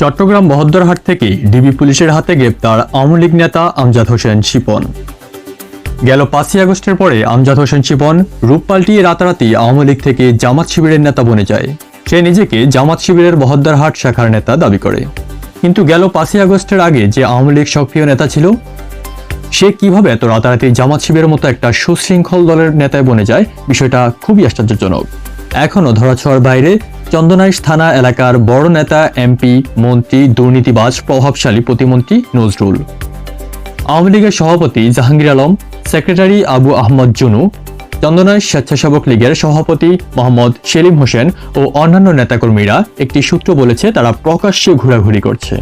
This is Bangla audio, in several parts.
চট্টগ্রাম বহদ্দারহাট থেকে ডিবি পুলিশের হাতে গ্রেপ্তার আওয়ামী লীগ নেতা আমজাদ হোসেন শিপন। গেল পাঁচই আগস্টের পরে আমজাদ হোসেন শিপন রূপ পাল্টিয়ে রাতারাতি আওয়ামী লীগ থেকে জামাত শিবিরের নেতা বনে যায়। সে নিজেকে জামাত শিবিরের বহদ্দারহাট শাখার নেতা দাবি করে। কিন্তু গেল পাঁচই আগস্টের আগে যে আওয়ামী লীগ সক্রিয় নেতা ছিল, সে কীভাবে এত রাতারাতি জামাত শিবিরের মতো একটা সুশৃঙ্খল দলের নেতায় বনে যায়, বিষয়টা খুবই আশ্চর্যজনক। এখনও ধরাছোঁয়ার বাইরে চন্দনাইশ থানা এলাকার বড় নেতা, এমপি, মন্ত্রী, দুর্নীতিবাজ, প্রভাবশালী প্রতিমন্ত্রী নজরুল। আওয়ামী লীগের সভাপতি জাহাঙ্গীর আলম, সেক্রেটারি আবু আহমদ জুনু, চন্দনাইশ স্বেচ্ছাসেবক লীগের সভাপতি মোহাম্মদ সেলিম হোসেন ও অন্যান্য নেতাকর্মীরা একটি সূত্র বলেছে তারা প্রকাশ্যে ঘোরাঘুরি করছে।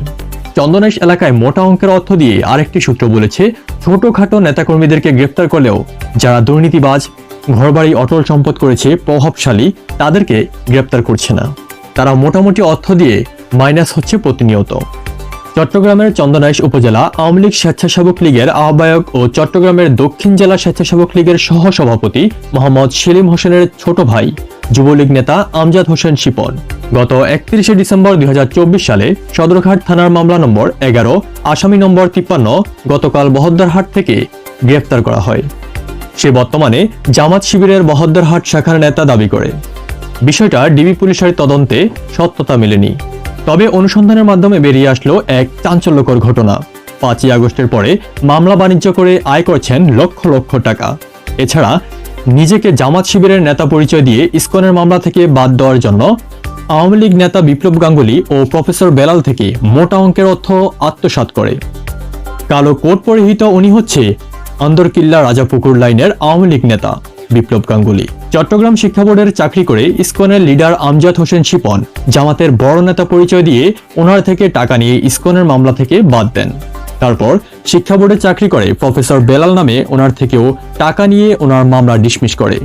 চন্দনাইশ এলাকায় মোটা অঙ্কের অর্থ দিয়ে আরেকটি সূত্র বলেছে, ছোটখাটো নেতাকর্মীদেরকে গ্রেপ্তার করলেও যারা দুর্নীতিবাজ ঘরবাড়ি অটল সম্পদ করেছে প্রভাবশালী, তাদেরকে গ্রেপ্তার করছে না। তারা মোটামুটি অর্থ দিয়ে মাইনাস হচ্ছে প্রতিনিয়ত। চট্টগ্রামের চন্দনাইশ উপজেলা আওয়ামী লীগ স্বেচ্ছাসেবক লীগের আহ্বায়ক ও চট্টগ্রামের দক্ষিণ জেলা স্বেচ্ছাসেবক লীগের সহসভাপতি মোহাম্মদ সেলিম হোসেনের ছোট ভাই, যুবলীগ নেতা আমজাদ হোসেন শিপন। গত একত্রিশে ডিসেম্বর দুই হাজার চব্বিশ সালে সদরঘাট থানার মামলা নম্বর এগারো, আসামি নম্বর তিপ্পান্ন গতকাল বহদ্দারহাট থেকে গ্রেফতার করা হয়। সে বর্তমানে জামাত শিবিরের বহদ্দারহাট শাখার নেতা দাবি করে। বিষয়টা ডিবি পুলিশের তদন্তে সত্যতা মেলেনি। তবে অনুসন্ধানের মাধ্যমে বেরিয়ে আসলো এক চাঞ্চল্যকর ঘটনা। পাঁচই আগস্টের পরে মামলা বাণিজ্য করে আয় করছেন লক্ষ লক্ষ টাকা। এছাড়া নিজেকে জামাত শিবিরের নেতা পরিচয় দিয়ে ইসকনের মামলা থেকে বাদ দেওয়ার জন্য আওয়ামী লীগ নেতা বিপ্লব গাঙ্গুলি ও প্রফেসর বেলাল থেকে মোটা অঙ্কের অর্থ আত্মসাৎ করে। কালো কোট পরিহিত উনি হচ্ছে আন্দরকিল্লা রাজাপুকুর লাইনের আওয়ামী লীগ নেতা বিপ্লব গাঙ্গুলি। চট্টগ্রাম শিক্ষা বোর্ডের চাকরি করে ইসকনের লিডার আমজাদ হোসেন শিপন জামাতের বড় নেতা পরিচয় দিয়ে ওনার থেকে টাকা নিয়ে ইসকনের মামলা থেকে বাদ দেন। তারপর শিক্ষা বোর্ডে চাকরি করে প্রফেসর বেলাল নামে ওনার থেকেও টাকা নিয়ে ওনার মামলা ডিসমিস করে।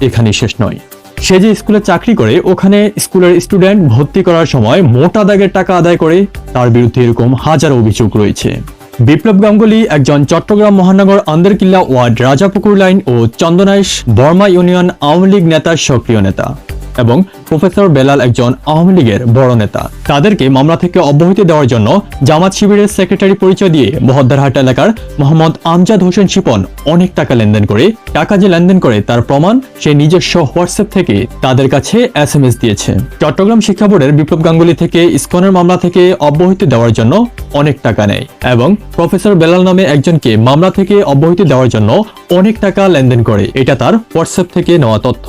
এখানে শেষ নয়। সে যে স্কুলে চাকরি করে, ওখানে স্কুলের স্টুডেন্ট ভর্তি করার সময় মোটা দাগের টাকা আদায় করে, তার বিরুদ্ধে এরকম হাজারো অভিযোগ রয়েছে। বিপ্লব গাঙ্গুলি, একজন চট্টগ্রাম মহানগর আন্দরকিল্লা ওয়ার্ড, রাজাপুকুর লাইন ও চন্দনাইশ বর্মা ইউনিয়ন আওয়ামী লীগ নেতার সক্রিয় নেতা। এবং প্রফেসর বেলাল একজন আওয়ামী লীগের বড় নেতা। তাদেরকে মামলা থেকে অব্যাহতি দেওয়ার জন্য জামাত শিবিরের সেক্রেটারি পরিচয় দিয়ে বহদ্দারহাট এলাকার মোহাম্মদ আমজাদ হোসেন শিপন অনেক টাকা লেনদেন করে, টাকা যে লেনদেন করে তার প্রমাণ সে নিজস্ব হোয়াটসঅ্যাপ থেকে তাদের কাছে এস এম এস দিয়েছে। চট্টগ্রাম শিক্ষা বোর্ডের বিপ্লব গাঙ্গুলি থেকে ইসকনের মামলা থেকে অব্যাহতি দেওয়ার জন্য অনেক টাকা নেয় এবং প্রফেসর বেলাল নামে একজনকে মামলা থেকে অব্যাহতি দেওয়ার জন্য অনেক টাকা লেনদেন করে। এটা তার হোয়াটসঅ্যাপ থেকে নেওয়া তথ্য।